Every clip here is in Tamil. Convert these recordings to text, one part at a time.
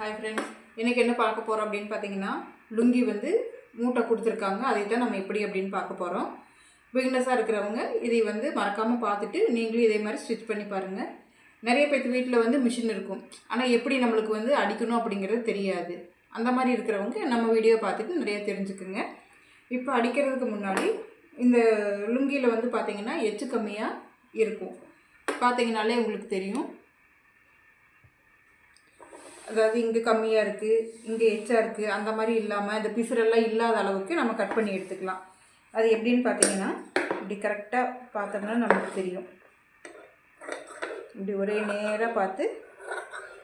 ஹாய் ஃப்ரெண்ட்ஸ் இன்றைக்கி என்ன பார்க்க போகிறோம் அப்படின்னு பார்த்தீங்கன்னா லுங்கி வந்து மூட்டை கொடுத்துருக்காங்க. அதை தான் நம்ம எப்படி அப்படின்னு பார்க்க போகிறோம் பிகினஸாக இருக்கிறவங்க இதை வந்து மறக்காமல் பார்த்துட்டு நீங்களும் இதே மாதிரி ஸ்டிச் பண்ணி பாருங்கள் நிறைய பேர்த்து வீட்டில் வந்து மிஷின் இருக்கும். ஆனால் எப்படி நம்மளுக்கு வந்து அடிக்கணும் அப்படிங்கிறது தெரியாது. அந்த மாதிரி இருக்கிறவங்க நம்ம வீடியோ பார்த்துட்டு நிறைய தெரிஞ்சுக்குங்க. இப்போ அடிக்கிறதுக்கு முன்னாடி இந்த லுங்கியில் வந்து பார்த்திங்கன்னா எச்சு கம்மியாக இருக்கும். பார்த்தீங்கனாலே உங்களுக்கு தெரியும். அதாவது இங்கே கம்மியாக இருக்குது இங்கே எச்சா இருக்குது அந்த மாதிரி இல்லாமல் இந்த பிசுரெல்லாம் இல்லாத அளவுக்கு நம்ம கட் பண்ணி எடுத்துக்கலாம். அது எப்படின்னு பார்த்தீங்கன்னா இப்படி கரெக்டாக பார்த்தோம்னா நமக்கு தெரியும். இப்படி ஒரே நேராக பார்த்து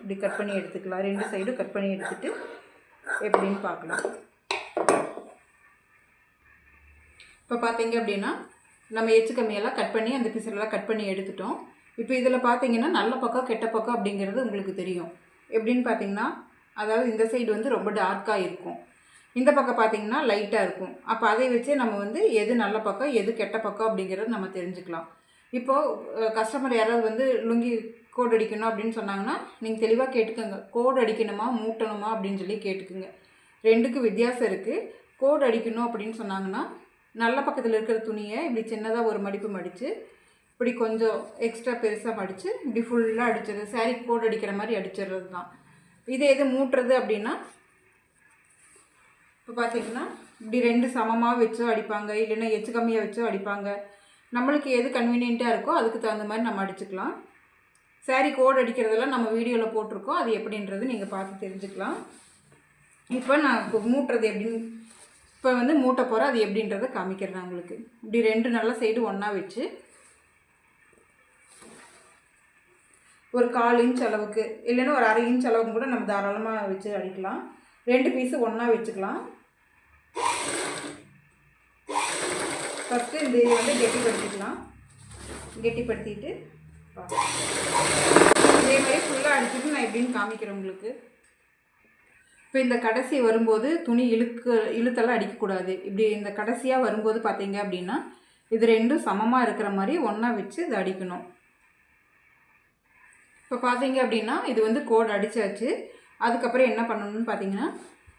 இப்படி கட் பண்ணி எடுத்துக்கலாம். ரெண்டு சைடும் கட் பண்ணி எடுத்துட்டு எப்படின்னு பார்க்கலாம். இப்போ பார்த்தீங்க அப்படின்னா நம்ம எச்சு கம்மியெல்லாம் கட் பண்ணி அந்த பிசுரெல்லாம் கட் பண்ணி எடுத்துட்டோம். இப்போ இதில் பார்த்தீங்கன்னா நல்ல பக்கம் கெட்ட பக்கம் அப்படிங்கிறது உங்களுக்கு தெரியும். எப்படின்னு பார்த்தீங்கன்னா அதாவது இந்த சைடு வந்து ரொம்ப டார்க்காக இருக்கும். இந்த பக்கம் பார்த்தீங்கன்னா லைட்டாக இருக்கும். அப்போ அதை வச்சே நம்ம வந்து எது நல்ல பக்கம் எது கெட்ட பக்கம் அப்படிங்கிறது நம்ம தெரிஞ்சுக்கலாம். இப்போது கஸ்டமர் யாராவது வந்து லுங்கி கோட் அடிக்கணும் அப்படின்னு சொன்னாங்கன்னா நீங்கள் தெளிவாக கேட்டுக்கோங்க. கோட் அடிக்கணுமா மூட்டணுமா அப்படின்னு சொல்லி கேட்டுக்குங்க. ரெண்டுக்கு வித்தியாசம் இருக்குது கோட் அடிக்கணும் அப்படின்னு சொன்னாங்கன்னா நல்ல பக்கத்தில் இருக்கிற துணியை இப்படி சின்னதாக ஒரு மடிப்பு மடித்து இப்படி கொஞ்சம் எக்ஸ்ட்ரா பெருசாக மடித்து இப்படி ஃபுல்லாக அடிச்சிடுறது. சாரீ கோட் அடிக்கிற மாதிரி அடிச்சிடுறது தான் இதே எது மூட்டுறது அப்படின்னா இப்போ பார்த்தீங்கன்னா இப்படி ரெண்டு சமமாக வச்சோ அடிப்பாங்க. இல்லைன்னா எச்சு கம்மியாக வச்சோ அடிப்பாங்க. நம்மளுக்கு எது கன்வீனியண்ட்டாக இருக்கோ அதுக்கு தகுந்த மாதிரி நம்ம அடிச்சுக்கலாம். சாரீ கோட் அடிக்கிறதெல்லாம் நம்ம வீடியோவில் போட்டிருக்கோம். அது எப்படின்றது நீங்கள் பார்த்து தெரிஞ்சுக்கலாம். இப்போ நான் இப்போ மூட்டுறது எப்படின்னு இப்போ வந்து மூட்டை போகிற அது எப்படின்றத காமிக்கிறேன் உங்களுக்கு. இப்படி ரெண்டு நல்ல சைடு ஒன்றா வச்சு ஒரு கால் இன்ச் அளவுக்கு இல்லைன்னா ஒரு அரை இன்ச் அளவுக்கு கூட நம்ம தாராளமாக வச்சு அடிக்கலாம். ரெண்டு பீஸு ஒன்றா வச்சுக்கலாம். ஃபஸ்ட்டு இந்த இது வந்து கெட்டிப்படுத்திக்கலாம். கெட்டிப்படுத்திட்டு இதே மாதிரி ஃபுல்லாக அடிச்சுட்டு நான் எப்படின்னு காமிக்கிறேன் உங்களுக்கு. இப்போ இந்த கடைசி வரும்போது துணி இழுக்க இழுத்தெல்லாம் அடிக்கக்கூடாது. இப்படி இந்த கடைசியாக வரும்போது பார்த்தீங்க அப்படின்னா இது ரெண்டும் சமமாக இருக்கிற மாதிரி ஒன்றா வச்சு இதை அடிக்கணும். இப்போ பார்த்தீங்க அப்படின்னா இது வந்து கோடு அடித்தாச்சு அதுக்கப்புறம் என்ன பண்ணணும்னு பார்த்தீங்கன்னா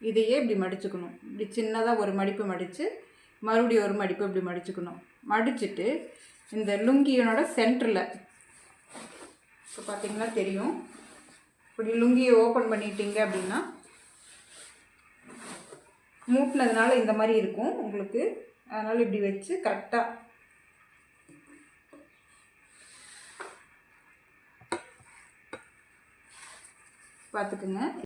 இதையே இப்படி மடிச்சுக்கணும். இப்படி சின்னதாக ஒரு மடிப்பு மடித்து மறுபடியும் ஒரு மடிப்பு இப்படி மடிச்சுக்கணும். மடிச்சுட்டு இந்த லுங்கியனோட சென்டரில் இப்போ பார்த்தீங்கன்னா தெரியும். இப்படி லுங்கியை ஓப்பன் பண்ணிட்டீங்க அப்படின்னா மூட்டினதுனால இந்த மாதிரி இருக்கும் உங்களுக்கு. அதனால் இப்படி வச்சு கரெக்டாக பார்த்துக்குங்க